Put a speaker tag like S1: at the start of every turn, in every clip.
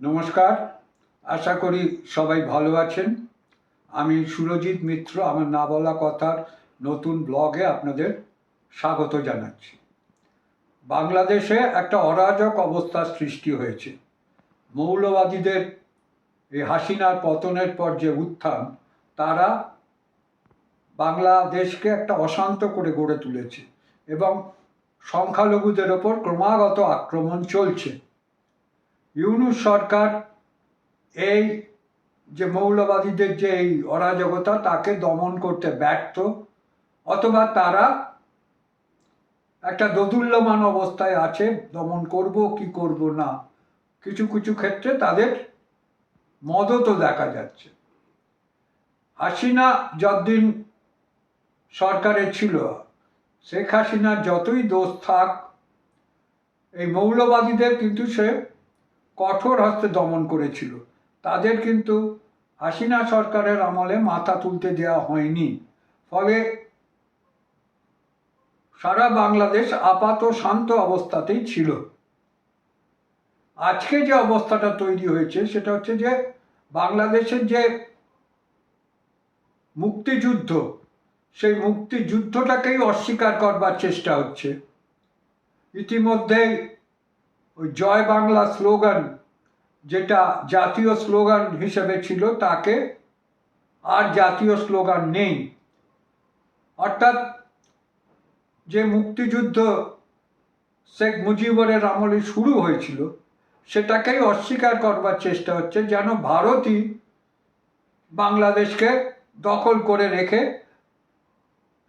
S1: নমস্কার, আশা করি সবাই ভালো আছেন। আমি সুরজিৎ মিত্র, আমার না বলা কথার নতুন ব্লগে আপনাদের স্বাগত জানাচ্ছি। বাংলাদেশে একটা অরাজক অবস্থার সৃষ্টি হয়েছে। মৌলবাদীদের এই হাসিনার পতনের পর যে উত্থান, তারা বাংলাদেশকে একটা অশান্ত করে গড়ে তুলেছে এবং সংখ্যালঘুদের ওপর ক্রমাগত আক্রমণ চলছে। ইউনুস সরকার এই যে মৌলবাদীদের যে এই অরাজকতা, তাকে দমন করতে ব্যর্থ, অথবা তারা একটা দোদুল্যমান অবস্থায় আছে, দমন করব, কি করব না, কিছু কিছু ক্ষেত্রে তাদের মদতও দেখা যাচ্ছে। হাসিনা যতদিন সরকারে ছিল, শেখ হাসিনার যতই দোষ থাক, এই মৌলবাদীদের কিন্তু সে কঠোর হস্তে দমন করেছিল। তাদের কিন্তু হাসিনা সরকারের আমলে মাথা তুলতে দেওয়া হয়নি। ফলে সারা বাংলাদেশ আপাত শান্ত অবস্থাতেই ছিল। আজকে যে অবস্থাটা তৈরি হয়েছে, সেটা হচ্ছে যে বাংলাদেশের যে মুক্তিযুদ্ধ, সেই মুক্তিযুদ্ধটাকেই অস্বীকার করবার চেষ্টা হচ্ছে। ইতিমধ্যেই ওই জয় বাংলা স্লোগান, যেটা জাতীয় স্লোগান হিসেবে ছিল, তাকে আর জাতীয় স্লোগান নেই। অর্থাৎ যে মুক্তিযুদ্ধ শেখ মুজিবরের আমলে শুরু হয়েছিল, সেটাকেই অস্বীকার করবার চেষ্টা হচ্ছে, যেন ভারতই বাংলাদেশকে দখল করে রেখে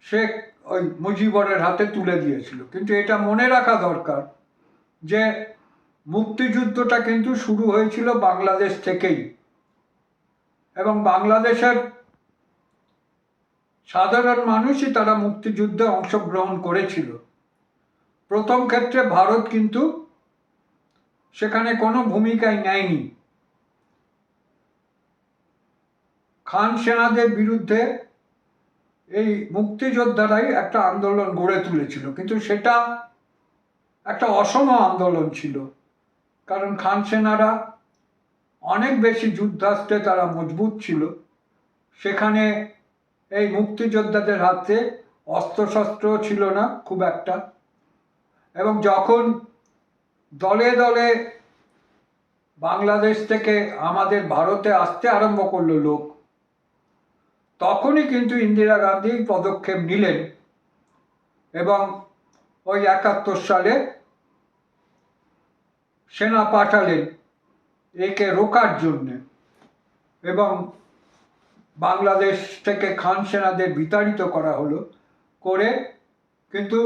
S1: শেখ ওই মুজিবরের হাতে তুলে দিয়েছিল। কিন্তু এটা মনে রাখা দরকার যে মুক্তিযুদ্ধটা কিন্তু শুরু হয়েছিল বাংলাদেশ থেকেই। এবং বাংলাদেশের সাধারণ মানুষই তারা মুক্তিযুদ্ধে অংশগ্রহণ করেছিল। প্রথম ক্ষেত্রে ভারত কিন্তু সেখানে কোনো ভূমিকাই নেয়নি। খান সেনাদের বিরুদ্ধে এই মুক্তিযোদ্ধারাই একটা আন্দোলন গড়ে তুলেছিল। কিন্তু সেটা একটা অসম আন্দোলন ছিল। কারণ খান সেনারা অনেক বেশি যুদ্ধাস্ত্রে তারা মজবুত ছিল। সেখানে এই মুক্তিযোদ্ধাদের হাতে অস্ত্রশস্ত্র ছিল না, খুব একটা। এবং যখন দলে দলে বাংলাদেশ থেকে আমাদের ভারতে আসতে আরম্ভ করল লোক, তখনই কিন্তু ইন্দিরা গান্ধী পদক্ষেপ নিলেন এবং ওই একাত্তর সালে সেনা পাঠালেন একে রোকার জন্যে এবং বাংলাদেশ থেকে খান সেনাদের বিতাড়িত করা হলো করে কিন্তু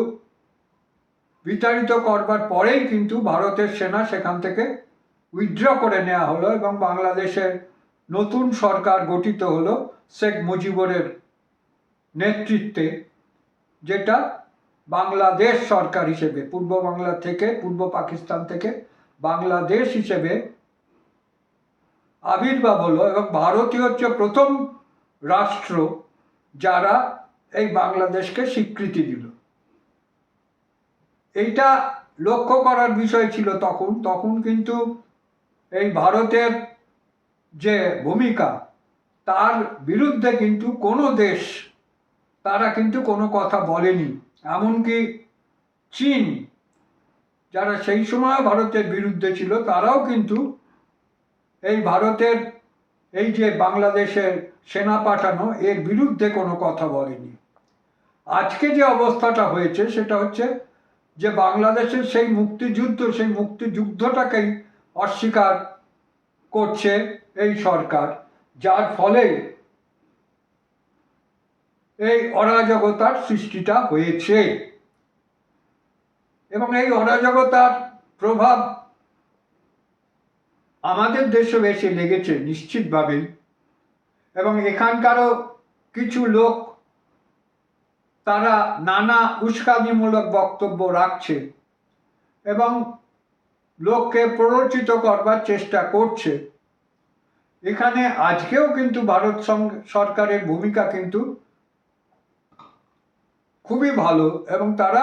S1: বিতাড়িত করবার পরেই কিন্তু ভারতের সেনা সেখান থেকে উইথড্র করে নেওয়া হলো এবং বাংলাদেশের নতুন সরকার গঠিত হলো শেখ মুজিবরের নেতৃত্বে, যেটা বাংলাদেশ সরকার হিসেবে, পূর্ব বাংলা থেকে, পূর্ব পাকিস্তান থেকে বাংলাদেশ হিসেবে আবির্ভাব হলো এবং ভারতই হচ্ছে প্রথম রাষ্ট্র যারা এই বাংলাদেশকে স্বীকৃতি দিল। এইটা লক্ষ্য করার বিষয় ছিল তখন। তখন কিন্তু এই ভারতের যে ভূমিকা, তার বিরুদ্ধে কিন্তু কোনো দেশ, তারা কিন্তু কোনো কথা বলেনি। এমনকি চীন যারা সেই সময় ভারতের বিরুদ্ধে ছিল, তারাও কিন্তু এই ভারতের এই যে বাংলাদেশের সেনা পাঠানো, এর বিরুদ্ধে কোনো কথা বলেনি। আজকে যে অবস্থাটা হয়েছে, সেটা হচ্ছে যে বাংলাদেশের সেই মুক্তিযুদ্ধ, সেই মুক্তিযুদ্ধটাকেই অস্বীকার করছে এই সরকার, যার ফলে এই অরাজকতার সৃষ্টিটা হয়েছে। এবং এই অরাজকতার প্রভাব আমাদের দেশে এসে লেগেছে নিশ্চিতভাবেই এবং এখানকারও কিছু লোক তারা নানা উস্কানিমূলক বক্তব্য রাখছে এবং লোককে প্ররোচিত করবার চেষ্টা করছে। এখানে আজকেও কিন্তু ভারত সরকারের ভূমিকা কিন্তু খুবই ভালো এবং তারা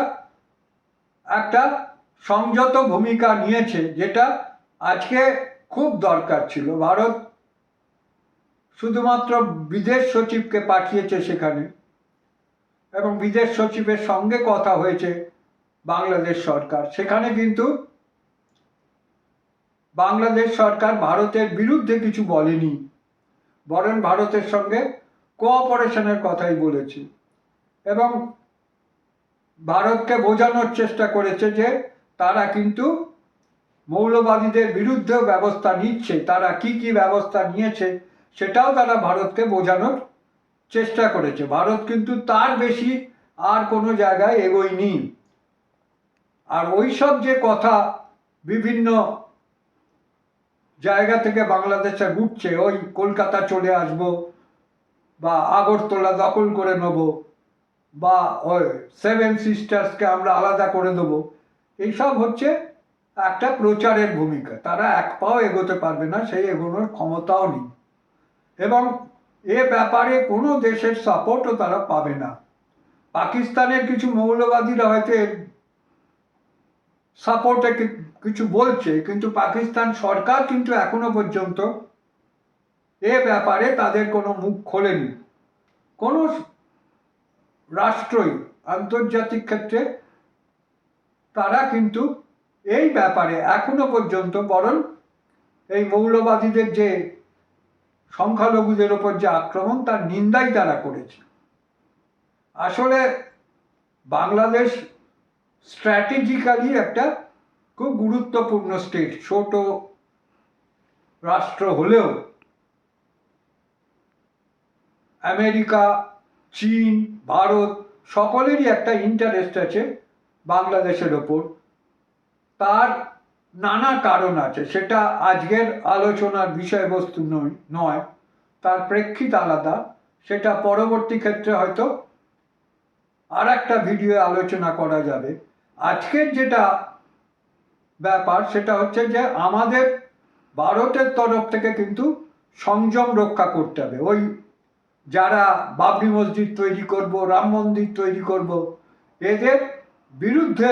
S1: একটা সংযত ভূমিকা নিয়েছে, যেটা আজকে খুব দরকার ছিল। ভারত শুধুমাত্র বিদেশ সচিবকে পাঠিয়েছে সেখানে এবং বিদেশ সচিবের সঙ্গে কথা হয়েছে বাংলাদেশ সরকার। সেখানে কিন্তু বাংলাদেশ সরকার ভারতের বিরুদ্ধে কিছু বলেনি। বরং ভারতের সঙ্গে কোঅপারেশনের কথাই বলেছে। এবং ভারতকে বোঝানোর চেষ্টা করেছে যে তারা কিন্তু মৌলবাদীদের বিরুদ্ধেও ব্যবস্থা নিচ্ছে, তারা কি কি ব্যবস্থা নিয়েছে সেটাও তারা ভারতকে বোঝানোর চেষ্টা করেছে। ভারত কিন্তু তার বেশি আর কোনো জায়গায় এগোয়নি। আর ওইসব যে কথা বিভিন্ন জায়গা থেকে বাংলাদেশে ঘুরছে, ওই কলকাতা চলে আসব বা আগরতলা দখল করে নেব বা ওই সেভেন সিস্টার্সকে আমরা আলাদা করে দেব। এইসব হচ্ছে একটা প্রচারের ভূমিকা। তারা এক পাও এগোতে পারবে না, সেই এগোনোর ক্ষমতাও নেই। এবং এ ব্যাপারে কোনো দেশের সাপোর্টও তারা পাবে না। পাকিস্তানের কিছু মৌলবাদীরা হয়তো সাপোর্টে কিছু বলছে, কিন্তু পাকিস্তান সরকার কিন্তু এখনও পর্যন্ত এ ব্যাপারে তাদের কোনো মুখ খোলেনি। কোনো রাষ্ট্রই আন্তর্জাতিক ক্ষেত্রে, তারা কিন্তু এই ব্যাপারে এখনও পর্যন্ত বরং এই মৌলবাদীদের যে সংখ্যালঘুদের ওপর যে আক্রমণ, তার নিন্দাই তারা করেছে। আসলে বাংলাদেশ স্ট্র্যাটেজিক্যালি একটা খুব গুরুত্বপূর্ণ স্টেট, ছোট রাষ্ট্র হলেও। আমেরিকা চীন, ভারত, সকলেরই একটা ইন্টারেস্ট আছে বাংলাদেশের ওপর। তার নানা কারণ আছে, সেটা আজকের আলোচনার বিষয়বস্তু নয় নয়, তার প্রেক্ষিত আলাদা, সেটা পরবর্তী ক্ষেত্রে হয়তো আর একটা ভিডিও আলোচনা করা যাবে। আজকের যেটা ব্যাপার, সেটা হচ্ছে যে আমাদের ভারতের তরফ থেকে কিন্তু সংযম রক্ষা করতে হবে। ওই যারা বাবরি মসজিদ তৈরি করব, রাম মন্দির তৈরি করব, এদের বিরুদ্ধে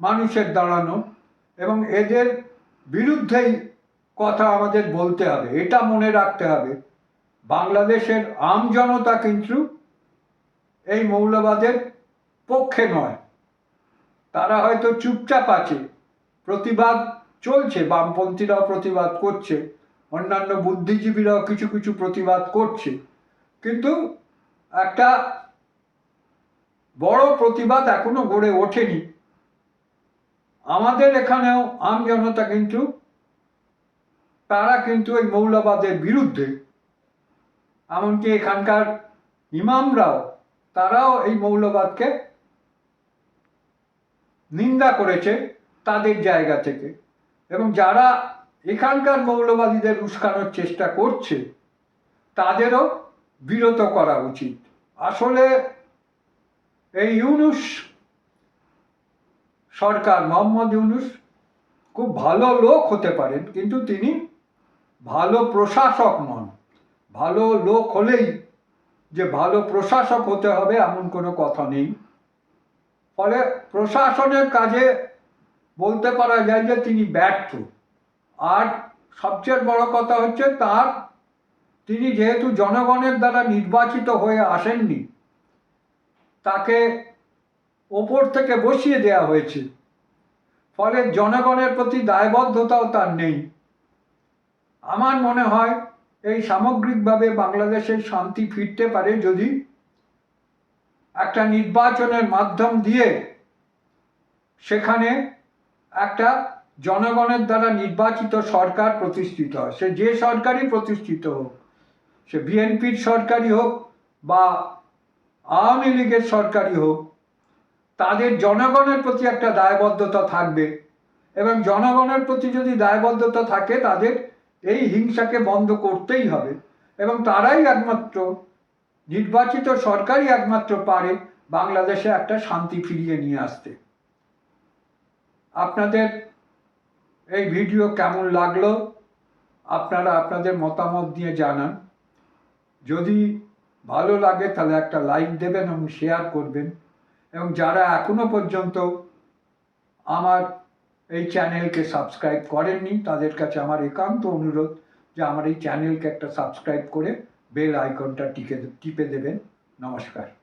S1: মানুষের দাঁড়ানো এবং এদের বিরুদ্ধেই কথা আমাদের বলতে হবে, এটা মনে রাখতে হবে। বাংলাদেশের আম জনতা কিন্তু এই মৌলবাদের পক্ষে নয়। তারা হয়তো চুপচাপ আছে, প্রতিবাদ চলছে, বামপন্থীরাও প্রতিবাদ করছে, অন্যান্য বুদ্ধিজীবীরাও কিছু কিছু প্রতিবাদ করছে। কিন্তু একটা বড় প্রতিবাদ এখনও গড়ে ওঠেনি। আমাদের এখানেও আম জনতা কিন্তু, তারা কিন্তু এই মৌলবাদের বিরুদ্ধে, এমনকি এখানকার ইমামরাও, তারাও এই মৌলবাদকে নিন্দা করেছে তাদের জায়গা থেকে। এবং যারা এখানকার মৌলবাদীদের উস্কানোর চেষ্টা করছে, তাদেরও বিরত করা উচিত। আসলে এই ইউনুস, সরকার মোহাম্মদ ইউনুস খুব ভালো লোক হতে পারেন, কিন্তু তিনি ভালো প্রশাসক নন। ভালো লোক হলেই যে ভালো প্রশাসক হতে হবে এমন কোনো কথা নেই। ফলে প্রশাসনের কাজে বলতে পারা যায় যে তিনি ব্যর্থ। আর সবচেয়ে বড় কথা হচ্ছে তার তিনি যেহেতু জনগণের দ্বারা নির্বাচিত হয়ে আসেননি, তাকে ওপর থেকে বসিয়ে দেওয়া হয়েছে। ফলে জনগণের প্রতি দায়বদ্ধতাও তার নেই। আমার মনে হয় এই সামগ্রিকভাবে বাংলাদেশের শান্তি ফিরতে পারে যদি একটা নির্বাচনের মাধ্যম দিয়ে সেখানে একটা জনগণের দ্বারা নির্বাচিত সরকার প্রতিষ্ঠিত হয়। সে যে সরকারই প্রতিষ্ঠিত হোক। সে বিএনপির সরকারই হোক বা আওয়ামী লীগের সরকারই হোক, তাদের জনগণের প্রতি একটা দায়বদ্ধতা থাকবে এবং জনগণের প্রতি যদি দায়বদ্ধতা থাকে, তাদের এই হিংসাকে বন্ধ করতেই হবে এবং তারাই একমাত্র নির্বাচিত সরকারই একমাত্র পারে বাংলাদেশে একটা শান্তি ফিরিয়ে নিয়ে আসতে। আপনাদের এই ভিডিও কেমন লাগল? আপনারা আপনাদের মতামত দিয়ে জানান। যদি ভালো লাগে, তাহলে একটা লাইক দেবেন এবং শেয়ার করবেন। এবং যারা এখনও পর্যন্ত আমার এই চ্যানেলকে সাবস্ক্রাইব করেননি, তাদের কাছে আমার একান্ত অনুরোধ যে আমার এই চ্যানেলকে একটা সাবস্ক্রাইব করে বেল আইকনটা টিকে, টিপে দেবেন। নমস্কার।